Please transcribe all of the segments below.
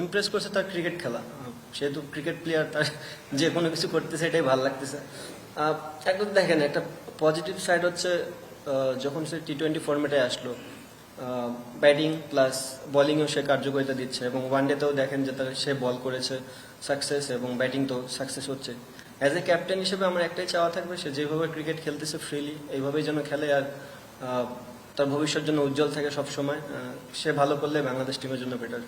Impress করছে তার cricket খেলা। সেহেতু ক্রিকেট প্লেয়ার তার যে কোনো কিছু করতেছে, এটাই ভালো লাগতেছে। একদম দেখেন, একটা পজিটিভ সাইড হচ্ছে যখন সে টি টোয়েন্টি ফর্মেটে আসলো ব্যাটিং প্লাস বোলিংয়েও সে কার্যকারিতা দিচ্ছে এবং ওয়ানডেতেও দেখেন যে তার সে বল করেছে সাকসেস এবং ব্যাটিং তো সাকসেস হচ্ছে। অ্যাজ এ ক্যাপ্টেন হিসেবে আমার একটাই চাওয়া থাকবে, সে যেভাবে ক্রিকেট খেলতেছে ফ্রিলি এইভাবেই যেন খেলে আর তার ভবিষ্যৎ জন্য উজ্জ্বল থাকে সবসময় সে ভালো করলে বাংলাদেশ টিমের জন্য বেটার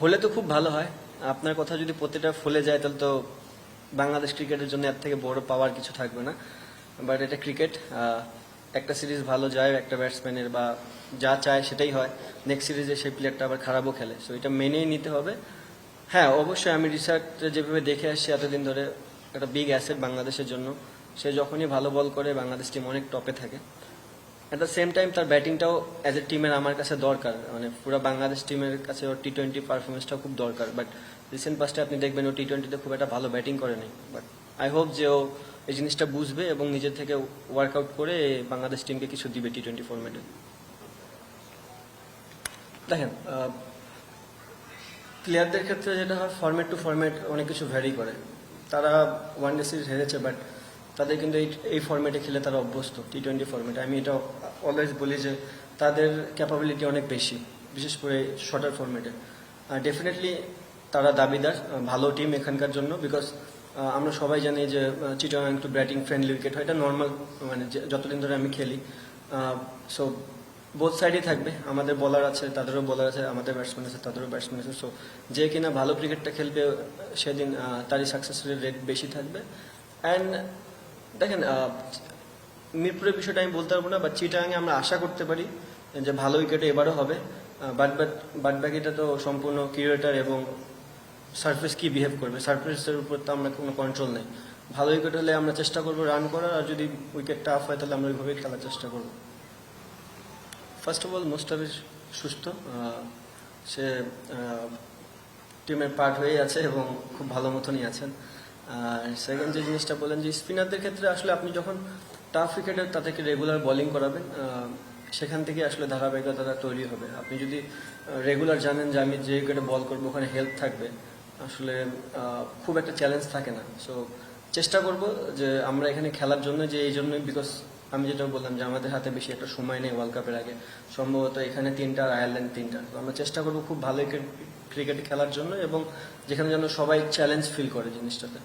হলে তো খুব ভালো হয়। আপনার কথা যদি প্রতিটা ফলে যায়, তাহলে তো বাংলাদেশ ক্রিকেটের জন্য এর থেকে বড় পাওয়ার কিছু থাকবে না। বাট এটা ক্রিকেট একটা সিরিজ ভালো যায়, একটা ব্যাটসম্যানের বা যা চায় সেটাই হয়। নেক্সট সিরিজে সেই প্লেয়ারটা আবার খারাপও খেলে। সো এটা মেনেই নিতে হবে। হ্যাঁ অবশ্যই আমি রিসার্চে যেভাবে দেখে আসছি এতদিন ধরে, একটা বিগ অ্যাসেট বাংলাদেশের জন্য। সে যখনই ভালো বল করে, বাংলাদেশ টিম অনেক টপে থাকে। অ্যাট দ্য সেম টাইম তার ব্যাটিংটাও অ্যাজ এ টিমের আমার কাছে দরকার। মানে পুরো বাংলাদেশ টিমের কাছে ওর টি টোয়েন্টি পারফরমেন্সটাও খুব দরকার। বাট রিসেন্ট পাস্টে আপনি দেখবেন ও টি টোয়েন্টিতে খুব একটা ভালো ব্যাটিং করেনি বাট আই হোপ যে ও এই জিনিসটা বুঝবে এবং নিজের থেকে ওয়ার্কআউট করে বাংলাদেশ টিমকে কিছু দিবে টি টোয়েন্টি ফর্মেটে দেখেন প্লেয়ারদের ক্ষেত্রে যেটা হয় ফরম্যাট টু ফরম্যাট অনেক কিছু ভ্যারি করে। তারা ওয়ান ডে সিরিজ হেরেছে বাট তাদের কিন্তু এই এই ফর্মেটে খেলে তারা অভ্যস্ত টি টোয়েন্টি ফর্মেটে আমি এটা অলওয়েজ বলি যে তাদের ক্যাপাবিলিটি অনেক বেশি, বিশেষ করে শর্টার ফর্মেটে ডেফিনেটলি তারা দাবিদার, ভালো টিম এখানকার জন্য বিকজ আমরা সবাই জানি যে চিটাং একটু ব্যাটিং ফ্রেন্ডলি উইকেট হয়। এটা নর্মাল মানে যতদিন ধরে আমি খেলি। সো বোথ সাইডই থাকবে। আমাদের বলার আছে, তাদেরও বলার আছে, আমাদের ব্যাটসম্যান আছে, তাদেরও ব্যাটসম্যান আছে। সো যে কিনা ভালো ক্রিকেটটা খেলবে, সেদিন তারই সাকসেস রেট বেশি থাকবে। অ্যান্ড দেখেন মিরপুরের বিষয়টা আমি বলতে পারব না বা চিটাঙে আমরা আশা করতে পারি যে ভালো উইকেটে এবারও হবে। বাট বাকিটা তো সম্পূর্ণ ক্রিয়েটার এবং সার্ফেস কি বিহেভ করবে? সার্ফেসের উপর তো আমরা কোনো কন্ট্রোল নেই। ভালো উইকেট হলে আমরা চেষ্টা করব রান করার, আর যদি উইকেট টাফ হয় তাহলে আমরা ওইভাবেই খেলার চেষ্টা করব। ফার্স্ট অফ অল মোস্টাফিজ সুস্থ। সে টিমের পার্ট হয়েই আছে এবং খুব ভালো মতনই আছেন। আর সেকেন্ড যে জিনিসটা বলেন যে স্পিনারদের ক্ষেত্রে আসলে আপনি যখন টাফ উইকেটে তাদেরকে রেগুলার বোলিং করাবেন সেখান থেকে আসলে ধারাবাহিকতা তৈরি হবে। আপনি যদি রেগুলার জানেন যে আমি যে উইকেটে বল করব, ওখানে হেল্প থাকবে, আসলে খুব একটা চ্যালেঞ্জ থাকে না। সো চেষ্টা করব যে আমরা এখানে খেলার জন্য যে এই জন্যই বিকজ আমি যেটা বললাম যে আমাদের হাতে বেশি একটা সময় নেই ওয়ার্ল্ড কাপের আগে, সম্ভবত এখানে তিনটা আর আয়ারল্যান্ড তিনটা। তো আমরা চেষ্টা করব খুব ভালো ক্রিকেট খেলার জন্য এবং যেখানে যেন সবাই চ্যালেঞ্জ ফিল করে জিনিসটাতে।